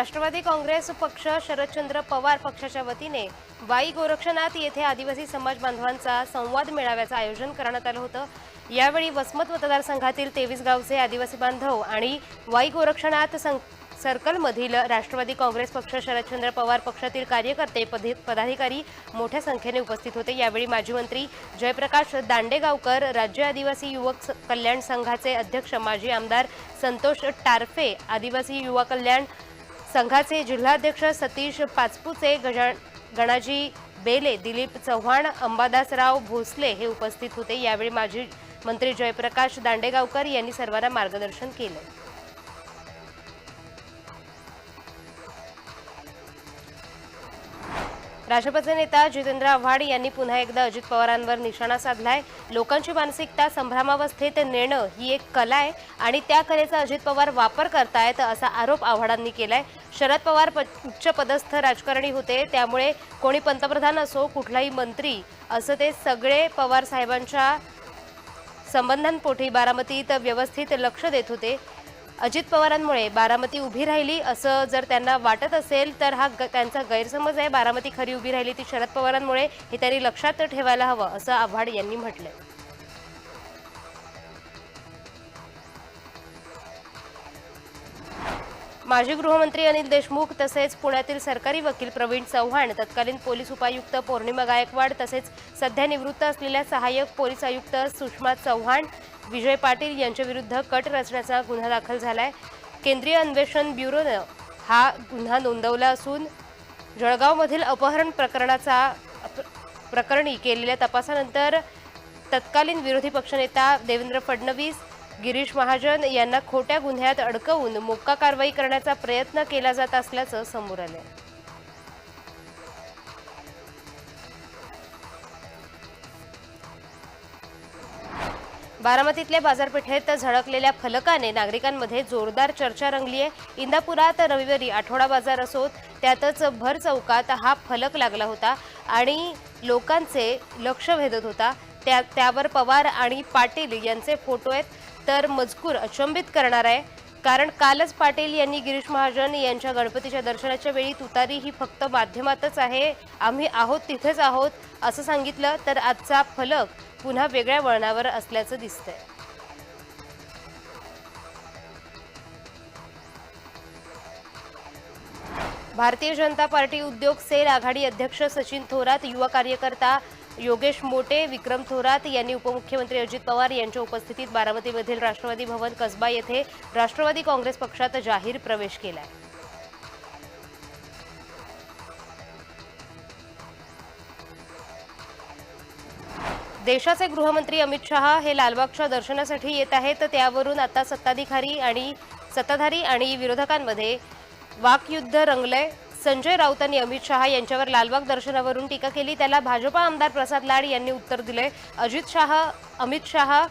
राष्ट्रवादी काँग्रेस पक्ष शरदचंद्र पवार पक्षाच्या वतीने वाई गोरक्षनाथ येथे आदिवासी समाज बांधवांचा संवाद मेळाव्याचं आयोजन करण्यात आलं होतं. यावेळी वसमत मतदारसंघातील तेवीस गावचे आदिवासी बांधव आणि वाई गोरक्षनाथ सं सर्कलमधील राष्ट्रवादी काँग्रेस पक्ष शरदचंद्र पवार पक्षातील कार्यकर्ते पदाधिकारी मोठ्या संख्येने उपस्थित होते. यावेळी माजी मंत्री जयप्रकाश दांडेगावकर राज्य आदिवासी युवक स- कल्याण संघाचे अध्यक्ष माजी आमदार संतोष टारफे आदिवासी युवा कल्याण संघाचे जिल्हाध्यक्ष सतीश पाचपुचे गजा गणाजी बेले दिलीप चव्हाण अंबादासराव भोसले हे उपस्थित होते. यावेळी माजी मंत्री जयप्रकाश दांडेगावकर यांनी सर्वांना मार्गदर्शन केलं. भाजपचे नेता जितेंद्र आव्हाड यांनी पुन्हा एकदा अजित पवारांवर निशाणा साधलाय. लोकांची मानसिकता संभ्रमावस्थेत नेणं ही एक कला आहे आणि त्या कलेचा अजित पवार वापर करतायत असा आरोप आव्हाडांनी केलाय. शरद पवार प- राजकारणी होते त्यामुळे कोणी पंतप्रधान असो कुठलाही मंत्री असं ते सगळे पवार साहेबांच्या संबंधांपोटी बारामतीत व्यवस्थित लक्ष देत होते. अजित पवारांमुळे बारामती उभी राहिली. असं जर त्यांना वाटत असेल तर हा ग- त्यांचा गैरसमज आहे. बारामती खरी उभी राहिली ती शरद पवारांमुळे. हे त्यांनी लक्षात ठेवायला हवं असं आव्हाड यांनी म्हटलंय. माजी गृहमंत्री अनिल देशमुख तसेच पुण्यातील सरकारी वकील प्रवीण चव्हाण तत्कालीन पोलीस उपायुक्त पौर्णिमा गायकवाड तसेच सध्या निवृत्त असलेल्या सहाय्यक पोलीस आयुक्त सुषमा चव्हाण विजय पाटील यांच्याविरुद्ध कट रचण्याचा गुन्हा दाखल झाला आहे केंद्रीय अन्वेषण ब्युरोनं हा गुन्हा नोंदवला असून जळगावमधील अपहरण प्रकरणाचा प्र- प्रकरणी केलेल्या तपासानंतर तत्कालीन विरोधी पक्षनेता देवेंद्र फडणवीस गिरीश महाजन यांना खोट्या गुन्ह्यात अडकवून मोक्का कारवाई करण्याचा प्रयत्न केला जात असल्याचं समोर आलंय. बारामतीतल्या बाजारपेठेत झळकलेल्या फलकाने नागरिकांमध्ये जोरदार चर्चा रंगली आहे इंदापुरात रविवारी आठवडा बाजार असोत त्यातच भर चौकात हा फलक लागला होता आणि लोकांचे लक्ष भेदत होता. त्या त्यावर पवार आणि पाटील यांचे फोटो आहेत. तर मजकूर अचंबित करणार आहे. कारण कालच पाटील यांनी गिरीश महाजन यांच्या गणपतीच्या दर्शनाच्या वेळी तुतारी ही फक्त माध्यमातच आहे. आम्ही आहोत तिथेच आहोत असं सांगितलं तर आजचा फलक पुन्हा वेगळ्या वळणावर असल्याचं दिसतंय. भारतीय जनता पार्टी उद्योग सेल आघाडी अध्यक्ष सचिन थोरात युवा कार्यकर्ता योगेश मोटे विक्रम थोरात यांनी उपमुख्यमंत्री अजित पवार यांच्या उपस्थितीत बारामतीमधील राष्ट्रवादी भवन कसबा येथे राष्ट्रवादी काँग्रेस पक्षात जाहीर प्रवेश केलाय. देशाचे गृहमंत्री अमित शहा हे लालबागच्या दर्शनासाठी येत आहेत. त्यावरून आता सत्ताधिकारी आणि सत्ताधारी आणि विरोधकांमध्ये वाकयुद्ध रंगलंय. संजय राऊतांनी अमित शहा यांच्यावर लालबाग दर्शनावरून टीका केली. त्याला भाजपा आमदार प्रसाद लाड यांनी उत्तर दिले अजित शहा अमित शहा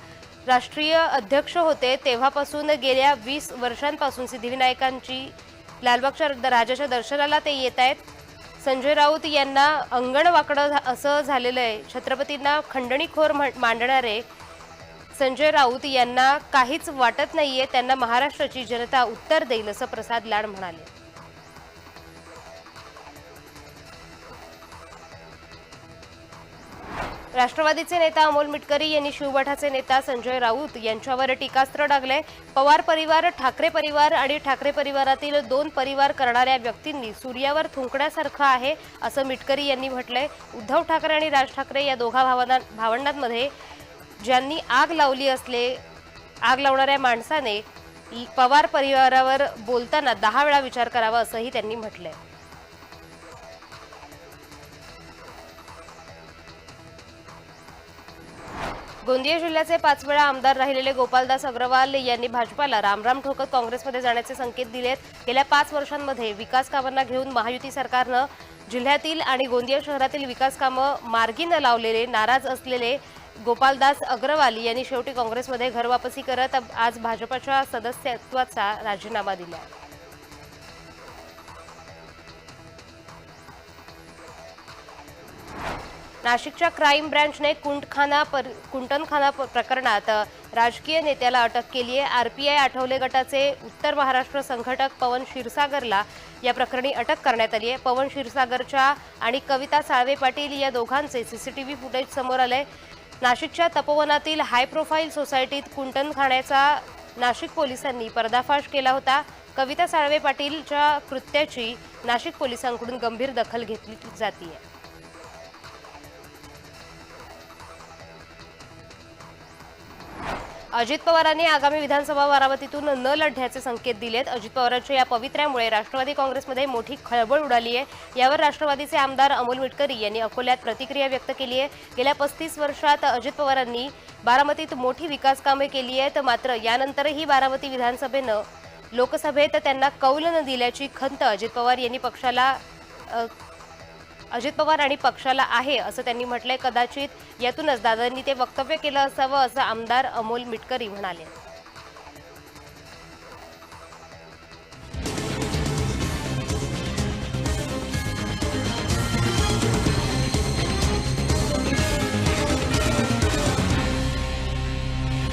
राष्ट्रीय अध्यक्ष होते. तेव्हापासून गेल्या वीस वर्षांपासून सिद्धिविनायकांची लालबागच्या राजाच्या दर्शनाला ते येत आहेत. संजय राऊत यांना अंगण वाकडं झा- असं झालेलं आहे. छत्रपतींना खंडणीखोर म्हण- मांडणारे संजय राऊत यांना काहीच वाटत नाहीये. त्यांना महाराष्ट्राची जनता उत्तर देईल असं प्रसाद लाड म्हणाले. राष्ट्रवादीचे नेता अमोल मिटकरी यांनी शिवबाठाचे नेता संजय राऊत यांच्यावर टीकास्त्र डागले पवार परिवार ठाकरे परिवार आणि ठाकरे परिवारातील दोन परिवार करणाऱ्या व्यक्तींनी सूर्यावर थुंकण्यासारखं आहे असं मिटकरी यांनी म्हटलंय. उद्धव ठाकरे आणि राज ठाकरे या दोघा भावना भावंडांमध्ये ज्यांनी आग लावली असले आग लावणाऱ्या माणसाने पवार परिवारावर बोलताना दहा वेळा विचार करावा असंही त्यांनी म्हटलंय. गोंदिया जिल्ह्याचे पाच वेळा आमदार राहिलेले गोपालदास अग्रवाल यांनी भाजपाला रामराम ठोकत काँग्रेसमध्ये जाण्याचे संकेत दिलेत. गेल्या पाच वर्षांमध्ये विकास कामांना घेऊन महायुती सरकारनं जिल्ह्यातील आणि गोंदिया शहरातील विकास कामं मार्गी न लावलेले नाराज असलेले गोपालदास अग्रवाल यांनी शेवटी काँग्रेसमध्ये घरवापसी करत आज भाजपच्या सदस्यत्वाचा राजीनामा दिला. नाशिकच्या क्राईम ब्रँचने कुंटखाना पर कुंटनखाना प- प्रकरणात राजकीय नेत्याला अटक केली आहे. आर पी आय आठवले गटाचे उत्तर महाराष्ट्र संघटक पवन क्षीरसागरला या प्रकरणी अटक करण्यात आली आहे. पवन क्षीरसागरच्या आणि कविता साळवे पाटील या दोघांचे C C T V footage समोर आले नाशिकच्या तपोवनातील हाय प्रोफाईल सोसायटीत कुंटनखान्याचा नाशिक पोलिसांनी पर्दाफाश केला होता. कविता साळवे पाटीलच्या कृत्याची नाशिक पोलिसांकडून गंभीर दखल घेतली जाते अजित पवारांनी आगामी विधानसभा बारामतीतून न लढण्याचे संकेत दिलेत. अजित पवारांच्या या पवित्र्यामुळे राष्ट्रवादी काँग्रेसमध्ये मोठी खळबळ उडाली आहे. यावर राष्ट्रवादीचे आमदार अमोल मिटकरी यांनी अकोल्यात प्रतिक्रिया व्यक्त केली आहे. गेल्या पस्तीस वर्षात अजित पवारांनी बारामतीत मोठी विकास कामे केली आहेत. मात्र यानंतरही बारामती विधानसभेनं लोकसभेत त्यांना कौल न दिल्याची खंत अजित पवार यांनी पक्षाला अजित पवार आणि पक्षाला आहे असं त्यांनी म्हटलंय. कदाचित यातूनच दादांनी ते वक्तव्य केलं असावं असं आमदार अमोल मिटकरी म्हणाले.